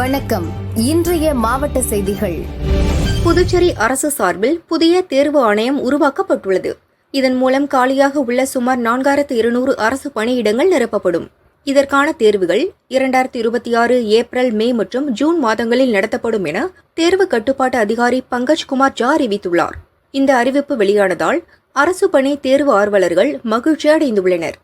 வணக்கம். இன்றைய மாவட்ட செய்திகள். புதுச்சேரி அரசு சார்பில் புதிய தேர்வு ஆணையம் உருவாக்கப்பட்டுள்ளது. இதன் மூலம் காலியாக உள்ள சுமார் நான்காயிரத்து இருநூறு அரசு பணியிடங்கள் நிரப்பப்படும். இதற்கான தேர்வுகள் இரண்டாயிரத்தி இருபத்தி ஆறு ஏப்ரல் மே மற்றும் ஜூன் மாதங்களில் நடத்தப்படும் என தேர்வு கட்டுப்பாட்டு அதிகாரி பங்கஜ்குமார் ஜா அறிவித்துள்ளார். இந்த அறிவிப்பு வெளியானதால் அரசு பணி தேர்வு ஆர்வலர்கள் மகிழ்ச்சி அடைந்துள்ளனர்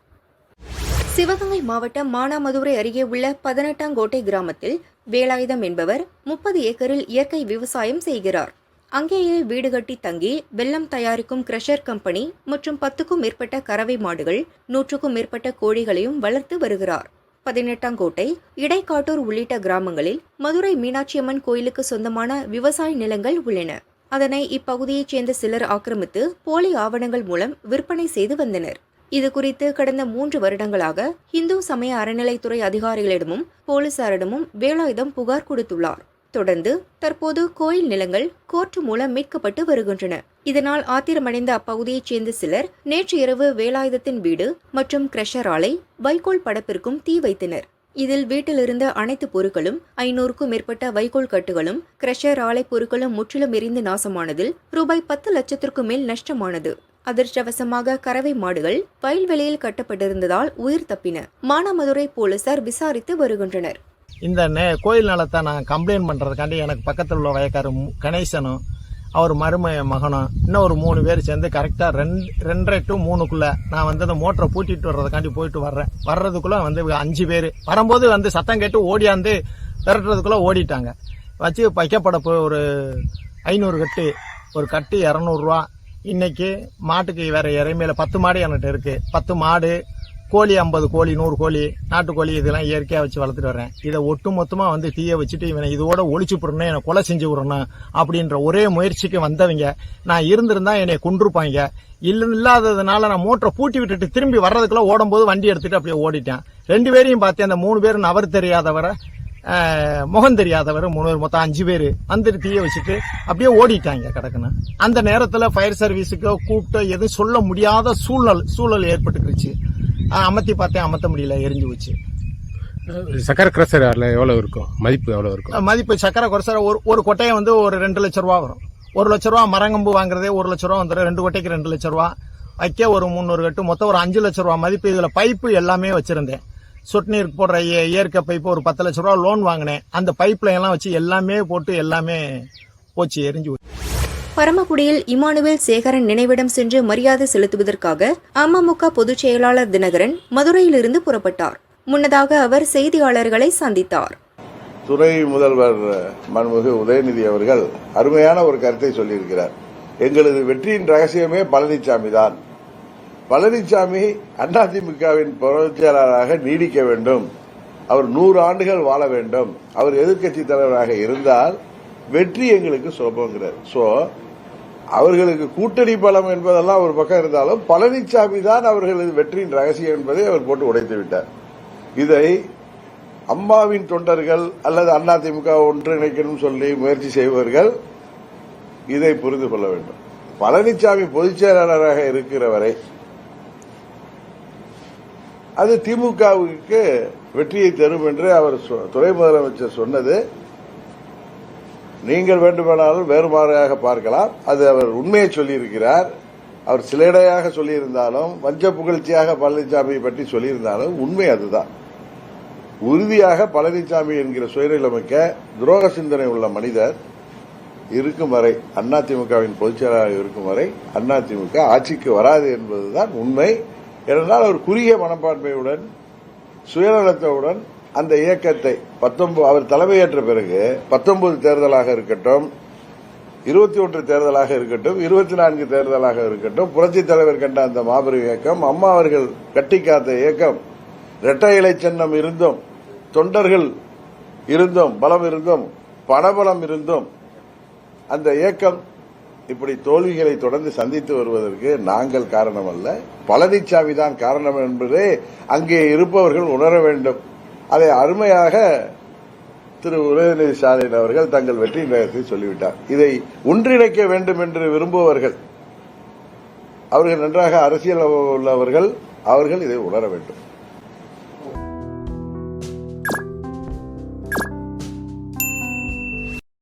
சிவகங்கை மாவட்டம் மானாமதுரை அருகே உள்ள பதினெட்டாங்கோட்டை கிராமத்தில் வேலாயுதம் என்பவர் முப்பது ஏக்கரில் இயற்கை விவசாயம் செய்கிறார். அங்கேயே வீடு கட்டி தங்கி வெள்ளம் தயாரிக்கும் கிரஷர் கம்பெனி மற்றும் பத்துக்கும் மேற்பட்ட கறவை மாடுகள் நூற்றுக்கும் மேற்பட்ட கோழிகளையும் வளர்த்து வருகிறார். பதினெட்டாங்கோட்டை இடைக்காட்டூர் உள்ளிட்ட கிராமங்களில் மதுரை மீனாட்சியம்மன் கோயிலுக்கு சொந்தமான விவசாய நிலங்கள் உள்ளன. அதனை இப்பகுதியைச் சேர்ந்த சிலர் ஆக்கிரமித்து போலி ஆவணங்கள் மூலம் விற்பனை செய்து வந்தனர். இது குறித்து கடந்த மூன்று வருடங்களாக இந்து சமய அறநிலைத்துறை அதிகாரிகளிடமும் போலீசாரிடமும் வேலாயுதம் புகார் கொடுத்துள்ளார். தொடர்ந்து தற்போது கோயில் நிலங்கள் கோர்ட் மூலம் மீட்கப்பட்டு வருகின்றன. இதனால் ஆத்திரமடைந்த அப்பகுதியைச் சேர்ந்த சிலர் நேற்று இரவு வேலாயுதத்தின் வீடு மற்றும் கிரஷர் ஆலை வைகோல் படப்பிற்கும் தீ வைத்தனர். இதில் வீட்டிலிருந்த அனைத்து பொருட்களும் ஐநூறுக்கும் மேற்பட்ட வைகோல் கட்டுகளும் கிரஷர் ஆலை பொருட்களும் முற்றிலும் எரிந்து நாசமானதில் ரூபாய் பத்து லட்சத்திற்கும் மேல் நஷ்டமானது. அதிர்ஷ்டவசமாக கறவை மாடுகள் வயல்வெளியில் கட்டப்பட்டிருந்ததால் உயிர் தப்பின. மானாமதுரை போலீசார் விசாரித்து வருகின்றனர். இந்த நே கோயில் நிலத்தை நான் கம்ப்ளைண்ட் பண்ணுறதுக்காண்டி எனக்கு பக்கத்தில் உள்ள வயக்காரர் கணேசனும் அவர் மரும மகனும் இன்னும் ஒரு மூணு பேர் சேர்ந்து கரெக்டாக ரெண்டு ரெண்டரை டு மூணுக்குள்ளே நான் வந்து அந்த மோட்டரை பூட்டிட்டு வர்றதுக்காண்டி போயிட்டு வர்றேன். வர்றதுக்குள்ளே வந்து அஞ்சு பேர். வரும்போது வந்து சத்தம் கேட்டு ஓடியாந்து விரட்டுறதுக்குள்ளே ஓடிட்டாங்க. வச்சு வைக்கப்பட போய் ஒரு ஐநூறு கட்டு ஒரு கட்டு இரநூறுவா இன்னைக்கு மாட்டுக்கு வேற இறைமையில பத்து மாடு என்கிட்ட இருக்கு. பத்து மாடு கோழி ஐம்பது கோழி நூறு கோழி நாட்டுக்கோழி இதெல்லாம் இயற்கையாக வச்சு வளர்த்துட்டு வரேன் இதை ஒட்டு மொத்தமாக வந்து தீயை வச்சுட்டு இவனை இதோட ஒழிச்சு போடணும் என்னை கொலை செஞ்சு விடணும் அப்படின்ற ஒரே முயற்சிக்கு வந்தவங்க. நான் இருந்திருந்தா என்னை கொண்டிருப்பாங்க இல்லை இல்லாததுனால நான் மோட்டரை பூட்டி விட்டுட்டு திரும்பி வர்றதுக்குள்ள ஓடும்போது வண்டி எடுத்துட்டு அப்படியே ஓடிட்டேன். ரெண்டு பேரையும் பார்த்தேன். அந்த மூணு பேரும் நபர் தெரியாதவரை முகம் தெரியாதவர் பேர் மொத்தம் அஞ்சு பேர் வந்துட்டு தீய வச்சுட்டு அப்படியே ஓடிட்டாங்க கிடக்குன்னு அந்த நேரத்தில் ஃபயர் சர்வீஸுக்கோ கூப்பிட்டு எதுவும் சொல்ல முடியாத சூழல் சூழல் ஏற்பட்டுருச்சு ஆஹ், அமர்த்தி பார்த்தேன் அமர்த்த முடியல எரிஞ்சு வச்சு சக்கரை கிரசர் எவ்வளோ இருக்கும்? மதிப்பு எவ்வளோ இருக்கும்? மதிப்பு சக்கரை குறைச்சா ஒரு ஒரு கொட்டையை வந்து ஒரு ரெண்டு லட்ச ரூபா வரும். ஒரு லட்ச ரூபா மரங்கம்பு வாங்குறதே ஒரு லட்ச ரூபா வந்துடும். ரெண்டு கொட்டைக்கு ரெண்டு லட்ச ரூபா. வைக்க ஒரு முந்நூறு கட்டு மொத்தம் ஒரு அஞ்சு லட்ச ரூபா மதிப்பு. இதுல பைப்பு எல்லாமே வச்சிருந்தேன். சொட்டு நீர் போடுற இய- இயற்கை பைப்பு ஒரு பத்து லட்ச ரூபா லோன் வாங்கினேன். அந்த பைப்ல எல்லாம் வச்சு எல்லாமே போட்டு எல்லாமே போச்சு எரிஞ்சு. பரமக்குடியில் இமானுவேல் சேகரன் நினைவிடம் சென்று மரியாதை செலுத்துவதற்காக அமமுக பொதுச் செயலாளர் தினகரன் மதுரையிலிருந்து புறப்பட்டார். முன்னதாக அவர் செய்தியாளர்களை சந்தித்தார். துறை முதல்வர் மன்மிகு உதயநிதி அவர்கள் அருமையான ஒரு கருத்தை சொல்லியிருக்கிறார். எங்களது வெற்றியின் ரகசியமே பழனிசாமி தான் பழனிசாமி அதிமுகவின் பொதுச் செயலாளராக நீடிக்க வேண்டும். அவர் நூறு ஆண்டுகள் வாழ வேண்டும். அவர் எதிர்க்கட்சி தலைவராக இருந்தால் வெற்றி எங்களுக்கு சுலபங்கிறார். சோ அவர்களுக்கு கூட்டணி பலம் என்பதெல்லாம் ஒரு பக்கம் இருந்தாலும் பழனிசாமி தான் அவர்களது வெற்றியின் ரகசியம் என்பதை அவர் போட்டு உடைத்து விட்டார். இதை அம்மாவின் தொண்டர்கள் அல்லது அதிமுக ஒன்றிணைக்கணும் சொல்லி முயற்சி செய்பவர்கள் இதை புரிந்து கொள்ள வேண்டும். பழனிசாமி பொதுச் செயலாளராக இருக்கிற வரை அது திமுகவுக்கு வெற்றியை தரும் என்று அவர் சொ- துணை முதலமைச்சர் சொன்னது. நீங்கள் வேண்டுமானாலும் வேறுமாறாக பார்க்கலாம். அது அவர் உண்மையை சொல்லியிருக்கிறார். அவர் சிலைடையாக சொல்லியிருந்தாலும் வஞ்ச புகழ்ச்சியாக பழனிசாமியை பற்றி சொல்லியிருந்தாலும் உண்மை அதுதான். உறுதியாக பழனிசாமி என்கிற சுயநலமிக்க துரோக சிந்தனை உள்ள மனிதர் இருக்கும் வரை அதிமுகவின் பொதுச் செயலாளர் இருக்கும் வரை அதிமுக ஆட்சிக்கு வராது என்பதுதான் உண்மை. ஏனென்றால் அவர் குறுகிய மனப்பான்மையுடன் சுயநலத்தவுடன் அந்த இயக்கத்தை பத்தொன்பது அவர் தலைமையேற்ற பிறகு பத்தொன்பது தேர்தலாக இருக்கட்டும் இருபத்தி ஒன்று தேர்தலாக இருக்கட்டும் இருபத்தி நான்கு தேர்தலாக இருக்கட்டும் புரட்சித் தலைவர் கண்ட அந்த மாபெரும் இயக்கம் அம்மா அவர்கள் கட்டி காத்த இயக்கம் இரட்டை இலை சின்னம் இருந்தும் தொண்டர்கள் இருந்தும் பலம் இருந்தும் பணபலம் இருந்தும் அந்த இயக்கம் இப்படி தோல்விகளை தொடர்ந்து சந்தித்து வருவதற்கு நாங்கள் காரணம் அல்ல பழனிசாமி தான் காரணம் என்பதை அங்கே இருப்பவர்கள் உணர வேண்டும். அதை அருமையாக திரு உதயநிதி ஸ்டாலின் அவர்கள் தங்கள் வெற்றி நேரத்தை சொல்லிவிட்டார். இதை ஒன்றிணைக்க வேண்டும் என்று விரும்புபவர்கள் அவர்கள் நன்றாக அரசியல் உள்ளவர்கள் அவர்கள் இதை உணர வேண்டும்.